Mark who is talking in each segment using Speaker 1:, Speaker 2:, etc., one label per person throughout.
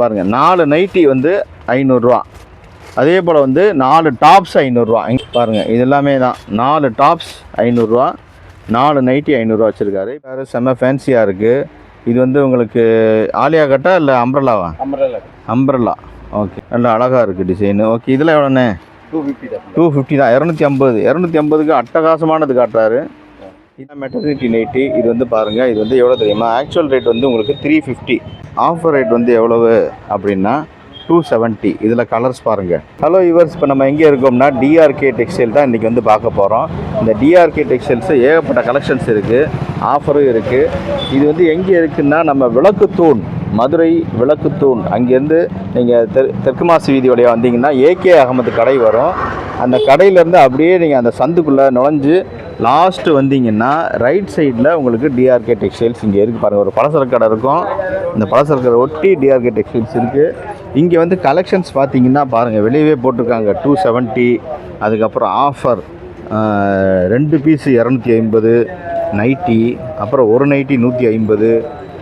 Speaker 1: பாருங்கள் நாலு நைட்டி வந்து ஐநூறுரூவா அதே போல் வந்து நாலு டாப்ஸ் ஐநூறுரூவா பாருங்கள் இது எல்லாமே தான். நாலு டாப்ஸ் ஐநூறுரூவா நாலு நைட்டி ஐநூறுரூவா வச்சுருக்காரு. வேறு செம்ம ஃபேன்சியாக இருக்குது இது வந்து உங்களுக்கு ஆலியா கட்டா இல்லை அம்ப்ரல்லாவா
Speaker 2: அம்பரேலா
Speaker 1: அம்ப்ரல்லா ஓகே நல்லா அழகாக இருக்குது டிசைனு ஓகே இதில் எவ்வளோண்ணே
Speaker 2: டூ ஃபிஃப்டி தான்.
Speaker 1: டூ ஃபிஃப்டி தான். இரநூத்தி ஐம்பது. இரநூத்தி ஐம்பதுக்கு அட்டகாசமானது காட்டுறாரு. இது மெட்டர்னிட்டி நைட்டி இது வந்து பாருங்கள் இது வந்து எவ்வளோ தெரியுமா? ஆக்சுவல் ரேட் வந்து உங்களுக்கு த்ரீ ஃபிஃப்டி ஆஃபர் ரேட் வந்து எவ்வளவு அப்படின்னா டூ செவன்ட்டி இதில் கலர்ஸ் பாருங்கள் ஹலோ யுவர்ஸ் இப்போ நம்ம எங்கே இருக்கோம்னா டிஆர்கே டெக்ஸ்டைல் தான் இன்றைக்கி வந்து பார்க்க போகிறோம் இந்த டிஆர்கே டெக்ஸ்டைல்ஸ் ஏகப்பட்ட கலெக்ஷன்ஸ் இருக்குது ஆஃபரும் இருக்குது இது வந்து எங்கே இருக்குன்னா நம்ம விளக்குத்தூண் மதுரை விளக்குத்தூண் அங்கேருந்து நீங்கள் தெ தெற்கு மாசு வீதி வழியாக வந்தீங்கன்னா ஏகே அகமது கடை வரும். அந்த கடையிலேருந்து அப்படியே நீங்கள் அந்த சந்துக்குள்ளே நுழைஞ்சு லாஸ்ட்டு வந்தீங்கன்னா ரைட் சைடில் உங்களுக்கு டிஆர்கே டெக்ஸ்டைல்ஸ் இங்கே இருக்குது பாருங்கள் ஒரு பலசரக்கு கடை இருக்கும். இந்த பலசரக்கு கடை ஒட்டி டிஆர்கே டெக்ஸ்டைல்ஸ் இருக்குது இங்கே வந்து கலெக்ஷன்ஸ் பார்த்தீங்கன்னா பாருங்கள் வெளியவே போட்டிருக்காங்க. டூ செவன்ட்டி அதுக்கப்புறம் ஆஃபர் ரெண்டு பீஸு இரநூத்தி ஐம்பது நைட்டி அப்புறம் ஒரு நைட்டி நூற்றி ஐம்பது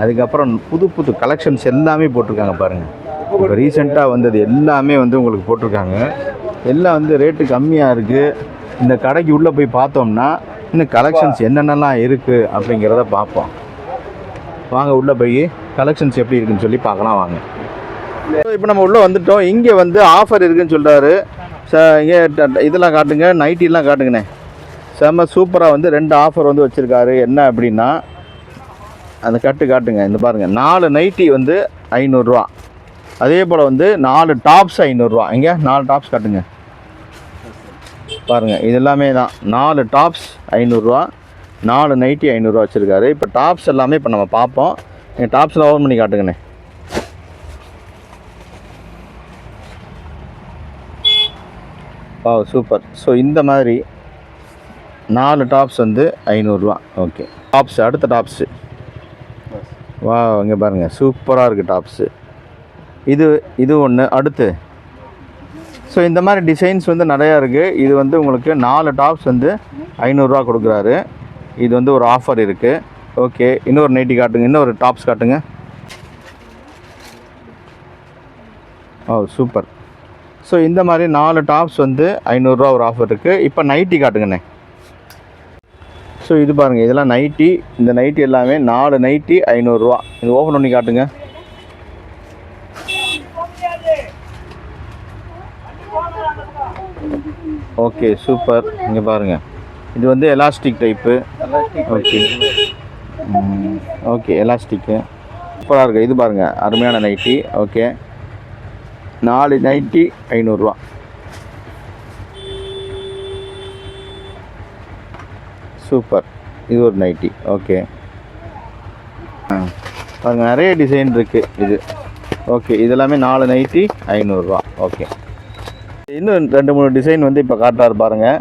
Speaker 1: அதுக்கப்புறம் புது புது கலெக்ஷன்ஸ் எல்லாமே போட்டிருக்காங்க பாருங்கள் இப்போ ரீசெண்டாக வந்தது எல்லாமே வந்து உங்களுக்கு போட்டிருக்காங்க. எல்லாம் வந்து ரேட்டு கம்மியாக இருக்குது இந்த கடைக்கு உள்ளே போய் பார்த்தோம்னா இன்னும் கலெக்ஷன்ஸ் என்னென்னலாம் இருக்குது அப்படிங்கிறத பார்ப்போம். வாங்க உள்ளே போய் கலெக்ஷன்ஸ் எப்படி இருக்குன்னு சொல்லி பார்க்கலாம் வாங்க. இப்போ நம்ம உள்ளே வந்துட்டோம். இங்கே வந்து ஆஃபர் இருக்குன்னு சொல்கிறாரு ச இங்கே இதெல்லாம் காட்டுங்க நைட்டிலாம் காட்டுங்கண்ணே. செம்ம சூப்பராக வந்து ரெண்டு ஆஃபர் வந்து வச்சுருக்காரு. என்ன அப்படின்னா அந்த கட்டு காட்டுங்க இந்த பாருங்கள் நாலு நைட்டி வந்து ஐநூறுரூவா அதே போல் வந்து நாலு டாப்ஸ் ஐநூறுரூவா இங்கே நாலு டாப்ஸ் காட்டுங்க. பாருங்கள் இது எல்லாமே தான். நாலு டாப்ஸ் ஐநூறுரூவா நாலு நைட்டி ஐநூறுரூவா வச்சுருக்காரு. இப்போ டாப்ஸ் எல்லாமே இப்போ நம்ம பார்ப்போம். நீங்கள் டாப்ஸில் ஓப்பன் பண்ணி காட்டுங்கண்ணே. வா சூப்பர். ஸோ இந்த மாதிரி நாலு டாப்ஸ் வந்து ஐநூறுரூவா ஓகே டாப்ஸ் அடுத்த டாப்ஸு வா இங்கே பாருங்கள் சூப்பராக இருக்குது டாப்ஸு. இது இது ஒன்று அடுத்து? ஸோ இந்த மாதிரி டிசைன்ஸ் வந்து நிறையா இருக்குது இது வந்து உங்களுக்கு நாலு டாப்ஸ் வந்து ஐநூறுரூவா கொடுக்குறாரு. இது வந்து ஒரு ஆஃபர் இருக்குது ஓகே இன்னொரு நைட்டி காட்டுங்க. இன்னொரு டாப்ஸ் காட்டுங்க. ஓ சூப்பர் ஸோ இந்த மாதிரி நாலு டாப்ஸ் வந்து ஐநூறுரூவா ஒரு ஆஃபர் இருக்குது இப்போ நைட்டி காட்டுங்கண்ணே. ஸோ இது பாருங்கள் இதெல்லாம் நைட்டி இந்த நைட்டி எல்லாமே நாலு நைட்டி ஐநூறுரூவா இது ஓப்பன் பண்ணி காட்டுங்க. ஓகே சூப்பர் இங்கே பாருங்கள் இது வந்து elastic type okay okay elastic சூப்பராக இருக்குது இது பாருங்கள் அருமையான நைட்டி ஓகே நாலு நைட்டி ஐநூறுரூவா சூப்பர் இது ஒரு நைட்டி ஓகே ஆ பாருங்கள் நிறைய டிசைன் இருக்குது இது. ஓகே இதெல்லாமே நாலு நைட்டி ஐநூறுரூவா ஓகே இன்னும் ரெண்டு மூணு டிசைன் வந்து இப்போ காட்டுறாரு பாருங்கள்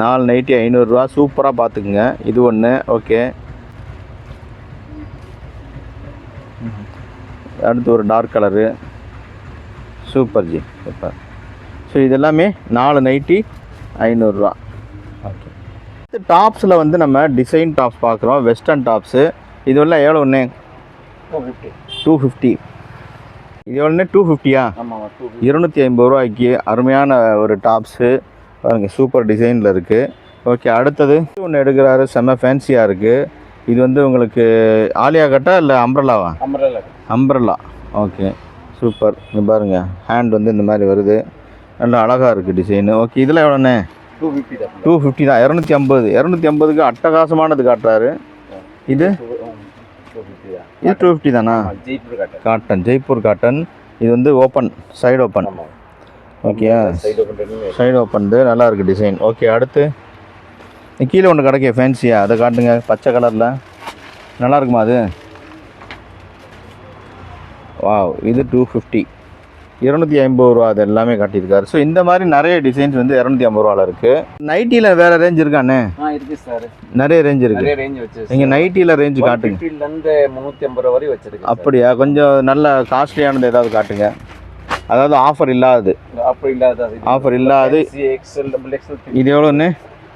Speaker 1: நாலு நைட்டி ஐநூறுரூவா சூப்பராக பார்த்துக்குங்க. இது ஒன்று ஓகே அடுத்து ஒரு dark colour super ji super so இது எல்லாமே நாலு நைட்டி ஐநூறுரூவா. ஓகே டாப்ஸில் வந்து நம்ம டிசைன் டாப்ஸ் பார்க்குறோம். வெஸ்டர்ன் டாப்ஸு இது எல்லாம் எவ்வளோ ஒன்று
Speaker 2: டூ ஃபிஃப்டி
Speaker 1: டூ ஃபிஃப்டி இது எவ்வளோண்ணே? டூ ஃபிஃப்டியா இருநூற்றி ஐம்பது ரூபாய்க்கு அருமையான ஒரு டாப்ஸு. பாருங்க சூப்பர் டிசைனில் இருக்குது ஓகே அடுத்தது ஒன்று எடுக்கிறாரு செம்ம ஃபேன்சியாக இருக்குது இது வந்து உங்களுக்கு ஆலியா கட்டா இல்லை அம்ப்ரல்லாவா
Speaker 2: அம்பரேலா
Speaker 1: அம்ப்ரல்லா ஓகே சூப்பர். இங்கே பாருங்கள் ஹேண்ட் வந்து இந்த மாதிரி வருது. நல்லா அழகாக இருக்குது டிசைனு ஓகே இதில் எவ்வளோண்ணே?
Speaker 2: டூ ஃபிஃப்டி தான்.
Speaker 1: டூ ஃபிஃப்டி தான் இரநூத்தி ஐம்பது. இரநூத்தி ஐம்பதுக்கு அட்டகாசமானது காட்டுறாரு. இது? இது டூ ஃபிஃப்டி தானா?
Speaker 2: Jaipur cotton
Speaker 1: cotton Jaipur cotton இது வந்து ஓப்பன் சைடு ஓப்பன் ஓகேயா
Speaker 2: சைடு
Speaker 1: ஓப்பன் நல்லா இருக்குது டிசைன் ஓகே அடுத்து. கீழே ஒன்று கிடைக்க ஃபேன்சியா அதை காட்டுங்க பச்சை கலரில் நல்லா இருக்குமா அது? வாவ் இது டூ ஃபிஃப்டி இருநூத்தி ஐம்பது ரூபா அது எல்லாமே காட்டியிருக்காரு. ஸோ இந்த மாதிரி நிறைய டிசைன்ஸ் வந்து இரநூத்தி ஐம்பது ரூபாவில் இருக்குது நைட்டியில் வேறு ரேஞ்ச் இருக்காண்ணே
Speaker 2: இருக்கு சார்
Speaker 1: நிறைய ரேஞ்ச் இருக்குது
Speaker 2: நிறைய ரேஞ்ச் வச்சு
Speaker 1: நீங்கள் நைட்டியில் ரேஞ்ச் காட்டுங்க.
Speaker 2: ஃபிஃப்டிலேருந்து முந்நூற்றி ஐம்பது ரூபா வரையும் வச்சிருக்கு
Speaker 1: அப்படியா? கொஞ்சம் நல்ல காஸ்ட்லியானது ஏதாவது காட்டுங்க. அதாவது ஆஃபர் இல்லாதது.
Speaker 2: அப்படி இல்லாத
Speaker 1: Offer இல்லாது.
Speaker 2: எக்ஸ்எல் டபுள் எக்ஸ்எல்
Speaker 1: இது எவ்வளோன்னு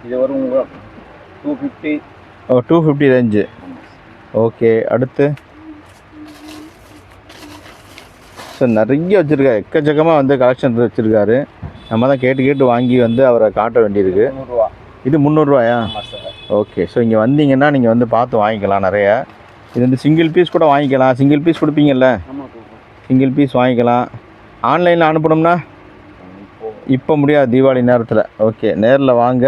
Speaker 2: இது வரும் two fifty
Speaker 1: oh two fifty range okay அடுத்து? ஸோ நிறைய வச்சுருக்காரு எக்கச்சக்கமாக வந்து கலெக்ஷன் வச்சுருக்காரு. நம்ம தான் கேட்டு கேட்டு வாங்கி வந்து அவரை காட்ட வேண்டியிருக்கு. இது முந்நூறுரூவாயா ஓகே ஸோ இங்கே வந்தீங்கன்னா நீங்கள் வந்து பார்த்து வாங்கிக்கலாம் நிறைய. இது வந்து சிங்கிள் பீஸ் கூட வாங்கிக்கலாம். சிங்கிள் பீஸ் கொடுப்பீங்கல்ல? சிங்கிள் பீஸ் வாங்கிக்கலாம். ஆன்லைனில் அனுப்பணும்னா?
Speaker 2: இப்போ.
Speaker 1: முடியாது தீபாவளி நேரத்தில். ஓகே நேரில் வாங்க.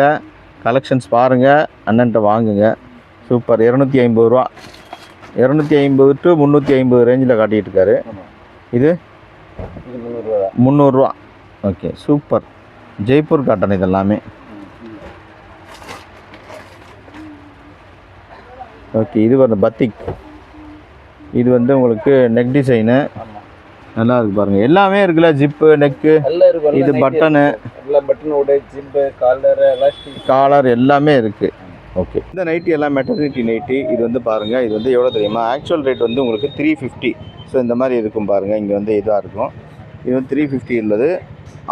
Speaker 1: கலெக்ஷன்ஸ் பாருங்கள் அண்ணன்ட்ட வாங்குங்க. சூப்பர் இரநூத்தி ஐம்பது ரூபா. இரநூத்தி ஐம்பது டு முந்நூற்றி ஐம்பது ரேஞ்சில் காட்டிகிட்டு இருக்காரு. இது?
Speaker 2: முந்நூறுரூவா
Speaker 1: ஓகே சூப்பர். ஜெய்ப்பூர் காட்டன் இது எல்லாமே ஓகே இது வந்து பத்திக் இது வந்து உங்களுக்கு நெக் டிசைனு நல்லா இருக்கு பாருங்கள் எல்லாமே இருக்குல்ல ஜிப்பு நெக்கு இது பட்டனு
Speaker 2: எல்லாம் பட்டனோட ஜிப்பு காலர்
Speaker 1: காலர் எல்லாமே இருக்குது ஓகே இந்த நைட்டி எல்லாம் மெட்டர்னிட்டி நைட்டி இது வந்து பாருங்கள் இது வந்து எவ்வளோ தெரியுமா? ஆக்சுவல் ரேட் வந்து உங்களுக்கு த்ரீ ஃபிஃப்டி ஸோ இந்த மாதிரி இருக்கும் பாருங்கள் இங்கே வந்து இதாக இருக்கும். இது வந்து த்ரீ ஃபிஃப்டி உள்ளது.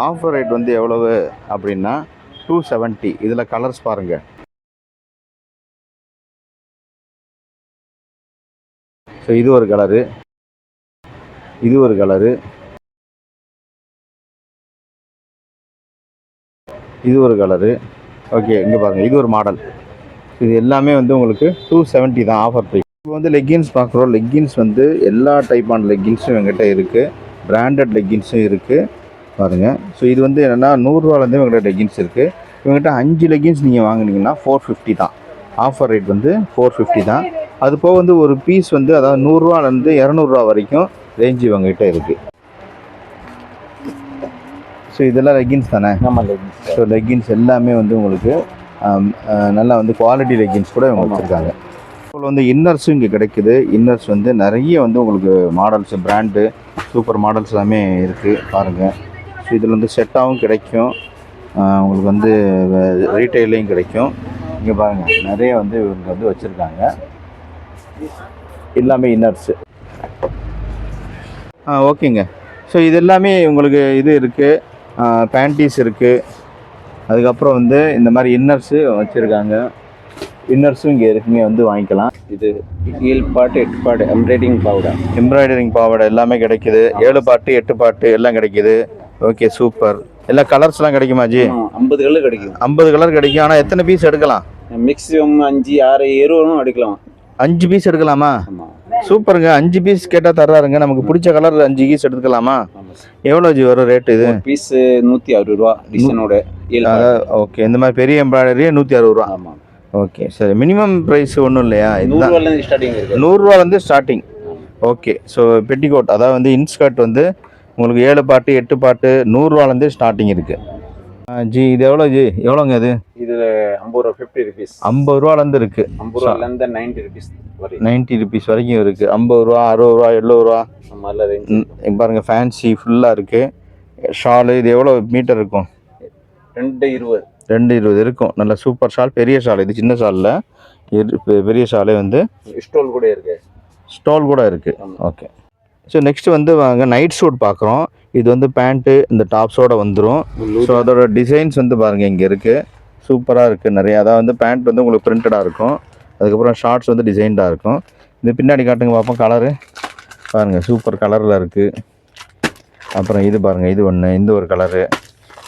Speaker 1: ஆஃபர் ரேட் வந்து எவ்வளவு அப்படின்னா டூ செவன்ட்டி இதில் கலர்ஸ் பாருங்கள் ஸோ இது ஒரு கலரு இது ஒரு கலரு இது ஒரு கலரு ஓகே இங்கே பாருங்கள் இது ஒரு மாடல் இது எல்லாமே வந்து உங்களுக்கு டூ செவன்ட்டி தான் ஆஃபர் ப்ரைஸ் இப்போ வந்து லெக்கின்ஸ் பார்க்குறோம். லெக்கின்ஸ் வந்து எல்லா டைப்பான லெக்கின்ஸும் எங்கிட்ட இருக்குது பிராண்டட் லெக்கின்ஸும் இருக்குது பாருங்கள் ஸோ இது வந்து என்னென்னா நூறுரூவாலேருந்து இவங்ககிட்ட லெக்கின்ஸ் இருக்குது இவங்ககிட்ட அஞ்சு லெக்கின்ஸ் நீங்கள் வாங்குனீங்கன்னா ஃபோர் ஃபிஃப்டி தான். ஆஃபர் ரேட் வந்து ஃபோர் ஃபிஃப்டி தான். அது போக வந்து ஒரு பீஸ் வந்து அதாவது நூறுரூவாலேருந்து இரநூறுவா வரைக்கும் ரேஞ்ச் இவங்ககிட்ட இருக்குது ஸோ இதெல்லாம் லெக்கின்ஸ் தானே?
Speaker 2: ஆமாம் லெகின்ஸ்
Speaker 1: ஸோ லெக்கின்ஸ் எல்லாமே வந்து உங்களுக்கு நல்லா வந்து குவாலிட்டி லெக்கின்ஸ் கூட இவங்க வச்சுருக்காங்க. இப்போ வந்து இன்னர்ஸும் இங்கே கிடைக்குது. இன்னர்ஸ் வந்து நிறைய வந்து உங்களுக்கு மாடல்ஸ் பிராண்டு சூப்பர் மாடல்ஸ் எல்லாமே இருக்குது பாருங்கள் ஸோ இதில் வந்து செட்டாகவும் கிடைக்கும். உங்களுக்கு வந்து ரீட்டைல்லையும் கிடைக்கும். இங்கே பாருங்கள் நிறைய வந்து இவங்க வந்து வச்சுருக்காங்க. எல்லாமே இன்னர்ஸு ஆ ஓகேங்க ஸோ இது எல்லாமே உங்களுக்கு இது இருக்குது பேண்டீஸ் இருக்குது அதுக்கப்புறம் வந்து இந்த மாதிரி இன்னர்ஸு வச்சுருக்காங்க. இன்னர்ஸும் இங்கே இருக்குங்க வந்து வாங்கிக்கலாம்.
Speaker 2: இது ஏழு பாட்டு எட்டு பாட்டு எம்ப்ராய்டிங் பவுடர்
Speaker 1: எம்ப்ராய்டரிங் பாவாடை எல்லாமே கிடைக்குது. ஏழு பாட்டு எட்டு பாட்டு எல்லாம் கிடைக்குது. ஓகே சூப்பர் எல்லா கலர்ஸ்லாம் கிடைக்குமா ஜி?
Speaker 2: ஐம்பது கல்லு கிடைக்கும்
Speaker 1: ஐம்பது கலர் கிடைக்கும். ஆனால் எத்தனை பீஸ் எடுக்கலாம்?
Speaker 2: மேக்ஸிமம் அஞ்சு ஆறு இருபதும் எடுக்கலாம்.
Speaker 1: அஞ்சு பீஸ் எடுக்கலாமா? சூப்பருங்க அஞ்சு பீஸ் கேட்டால் தர்றாருங்க. நமக்கு பிடிச்ச கலர் அஞ்சு பீஸ் எடுத்துக்கலாமா? எவ்வளோ ஜி வரும் ரேட்டு இது?
Speaker 2: பீஸ் நூற்றி அறுபது ரூபா டிசைனோட
Speaker 1: ஓகே இந்த மாதிரி பெரிய எம்ப்ராய்டரியே நூற்றி அறுபது ரூபா.
Speaker 2: ஆமாம்
Speaker 1: ஓகே சரி மினிமம் ப்ரைஸ் ஒன்றும் இல்லையா? இதுதான்.
Speaker 2: ஸ்டார்டிங்
Speaker 1: நூறுரூவாலேருந்து ஸ்டார்டிங் ஓகே ஸோ பெட்டிகோட் அதாவது வந்து இன்ஸ்கர்ட் வந்து உங்களுக்கு ஏழு பாட்டு எட்டு பாட்டு நூறுரூவாலேருந்து ஸ்டார்டிங் இருக்குது ஜி இது எவ்வளோ ஜி? எவ்வளோங்க இது?
Speaker 2: இதில் ஐம்பது ரூபா ஃபிஃப்டி ருபீஸ்
Speaker 1: ஐம்பது ரூபாலேருந்து இருக்குது
Speaker 2: ஐம்பது ரூபாலேருந்து நைன்டி ருபீஸ் வரையும்
Speaker 1: நைன்ட்டி ருபீஸ் வரைக்கும் இருக்குது ஐம்பது ரூபா அறுபது ரூபா எழுபது ரூபா. பாருங்கள் ஃபேன்சி ஃபுல்லாக இருக்குது ஷாலு இது எவ்வளோ மீட்டர் இருக்கும்?
Speaker 2: ரெண்டு இருபது.
Speaker 1: ரெண்டு இருபது இருக்கும். நல்ல சூப்பர் ஷால் பெரிய ஷால் இது சின்ன ஷாலில் பெரிய ஷாலே வந்து
Speaker 2: ஸ்டோல் கூட இருக்கு.
Speaker 1: ஸ்டால் கூட இருக்குது. ஓகே ஸோ நெக்ஸ்ட் வந்து வாங்க நைட் ஷூட் பார்க்குறோம் இது வந்து பேண்ட்டு இந்த டாப்ஸோட வந்துடும் ஸோ அதோட டிசைன்ஸ் வந்து பாருங்கள் இங்கே இருக்குது சூப்பராக இருக்குது நிறைய. அதாவது வந்து பேண்ட் வந்து உங்களுக்கு பிரிண்டடாக இருக்கும். அதுக்கப்புறம் ஷார்ட்ஸ் வந்து டிசைன்டாக இருக்கும். இது பின்னாடி காட்டுங்க பார்ப்போம் கலரு பாருங்கள் சூப்பர் கலரில் இருக்குது அப்புறம் இது பாருங்கள் இது ஒன்று இந்த ஒரு கலரு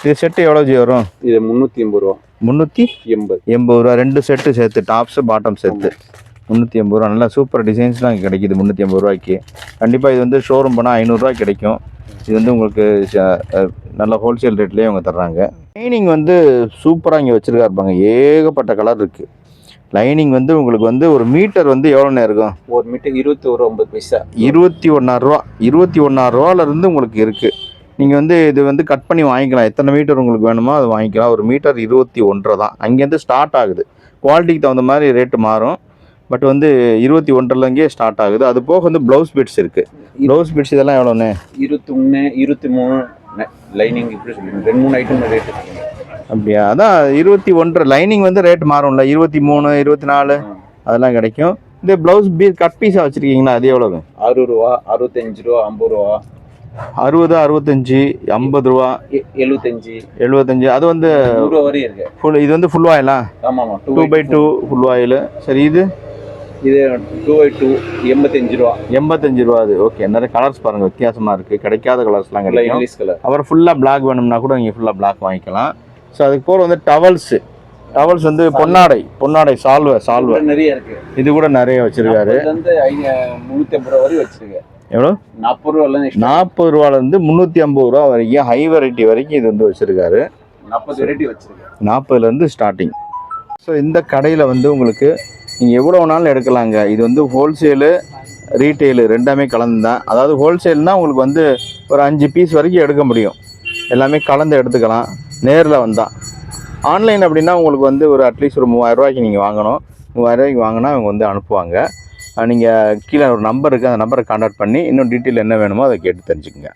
Speaker 1: இது செட்டு எவ்வளோ ஜி வரும்?
Speaker 2: இது முந்நூற்றி எண்பது ரூபா.
Speaker 1: முந்நூற்றி
Speaker 2: எண்பது.
Speaker 1: எண்பது ரூபா. ரெண்டு செட்டு சேர்த்து டாப்ஸு பாட்டம் சேர்த்து. முந்நூற்றி எண்பது ரூபா. நல்லா சூப்பர் டிசைன்ஸ்லாம் இங்கே கிடைக்குது முந்நூற்றி எண்பது ரூபாய்க்கு. கண்டிப்பாக இது வந்து ஷோரூம் போனால் ஐநூறுரூவா கிடைக்கும். இது வந்து உங்களுக்கு நல்ல ஹோல்சேல் ரேட்லேயே அவங்க தர்றாங்க. லைனிங் வந்து சூப்பராக இங்கே வச்சுருக்கா இருப்பாங்க ஏகப்பட்ட கலர் இருக்குது லைனிங் வந்து உங்களுக்கு வந்து ஒரு மீட்டர் வந்து எவ்வளோண்ணே இருக்கும்?
Speaker 2: ஒரு மீட்டர் இருபத்தி ஒரு ஒன்பது பைசா.
Speaker 1: இருபத்தி ஒன்றாயிரரூவா இருபத்தி ஒன்றாயிரரூவாலேருந்து உங்களுக்கு இருக்குது நீங்கள் வந்து இது வந்து கட் பண்ணி வாங்கிக்கலாம். எத்தனை மீட்டர் உங்களுக்கு வேணுமோ அது வாங்கிக்கலாம். ஒரு மீட்டர் இருபத்தி ஒன்றரை தான். அங்கேருந்து ஸ்டார்ட் ஆகுது. குவாலிட்டிக்கு தகுந்த மாதிரி ரேட்டு மாறும். பட் வந்து இருபத்தி ஒன்றரைலேருந்தே ஸ்டார்ட் ஆகுது. அது போக வந்து ப்ளவுஸ் பிட்ஸ் இருக்குது ப்ளவுஸ் பிட்ஸ் இதெல்லாம் எவ்வளோண்ணே
Speaker 2: இருபத்தி ஒன்று இருபத்தி மூணு லைனிங் இப்படி சொல்லுங்க. ரெண்டு மூணு ஐட்டம் ரேட்
Speaker 1: அப்படியா? அதான் இருபத்தி ஒன்றரை லைனிங் வந்து ரேட் மாறும்ல. இருபத்தி மூணு இருபத்தி நாலு அதெல்லாம் கிடைக்கும். இந்த ப்ளவுஸ் பீஸ் கட் பீஸாக வச்சுருக்கீங்களா? அது எவ்வளவு?
Speaker 2: அறுபது ரூபா அறுபத்தஞ்சு ரூபா ஐம்பது ரூபா.
Speaker 1: அறுபது அறுபத்தஞ்சி ஐம்பது ரூபா.
Speaker 2: எழுபத்தஞ்சு.
Speaker 1: எழுபத்தஞ்சு. அது வந்து
Speaker 2: வரையும் இருக்கு.
Speaker 1: ஃபுல் இது வந்து ஃபுல் ஆயிலா
Speaker 2: ஆமாம்
Speaker 1: two by two full oil சரி இது?
Speaker 2: இது டூ பை டூ எண்பத்தஞ்சு ரூபா.
Speaker 1: எண்பத்தஞ்சு ரூபா அது. ஓகே நிறைய கலர்ஸ் பாருங்கள் வித்தியாசமாக இருக்குது கிடைக்காத கலர்ஸ்லாம் கிடைக்கும்.
Speaker 2: இங்கிலீஷ் கலர்
Speaker 1: அப்புறம் ஃபுல்லாக பிளாக் வேணும்னா கூட நீங்கள் ஃபுல்லாக பிளாக் வாங்கிக்கலாம். ஸோ அதுக்கு போகிற வந்து டவல்ஸு. டவல்ஸ் வந்து பொன்னாடை. பொன்னாடை சால்வை சால்வை.
Speaker 2: நிறைய இருக்கு.
Speaker 1: இது கூட நிறைய வச்சிருக்காரு.
Speaker 2: முந்நூற்றி ஐம்பது ரூபா வரையும் வச்சிருக்கேன்
Speaker 1: எவ்வளோ?
Speaker 2: நாற்பது ரூபாலாம்
Speaker 1: நாற்பது ரூபாலேருந்து முந்நூற்றி ஐம்பது ரூபா வரைக்கும் ஹை வெரைட்டி வரைக்கும் இது வந்து வச்சுருக்காரு.
Speaker 2: நாற்பது வெரைட்டி வச்சிருக்கேன்
Speaker 1: நாற்பதுலேருந்து ஸ்டார்டிங் ஸோ இந்த கடையில் வந்து உங்களுக்கு நீங்கள் எவ்வளோ வேணாலும் எடுக்கலாங்க. இது வந்து ஹோல்சேலு ரீட்டெயிலு ரெண்டாமே கலந்து தான். அதாவது ஹோல்சேல்னால் உங்களுக்கு வந்து ஒரு அஞ்சு பீஸ் வரைக்கும் எடுக்க முடியும். எல்லாமே கலந்து எடுத்துக்கலாம். நேரில் வந்தால் ஆன்லைன் அப்படின்னா உங்களுக்கு வந்து ஒரு அட்லீஸ்ட் ஒரு மூவாயிரரூவாய்க்கு நீங்கள் வாங்கணும். மூவாயிரரூவாய்க்கு வாங்கினா அவங்க வந்து அனுப்புவாங்க. நீங்கள் கீழே ஒரு நம்பர் இருக்குது அந்த நம்பரை காண்டாக்ட் பண்ணி இன்னும் டீட்டெயில் என்ன வேணுமோ அதை கேட்டு தெரிஞ்சுக்கங்க.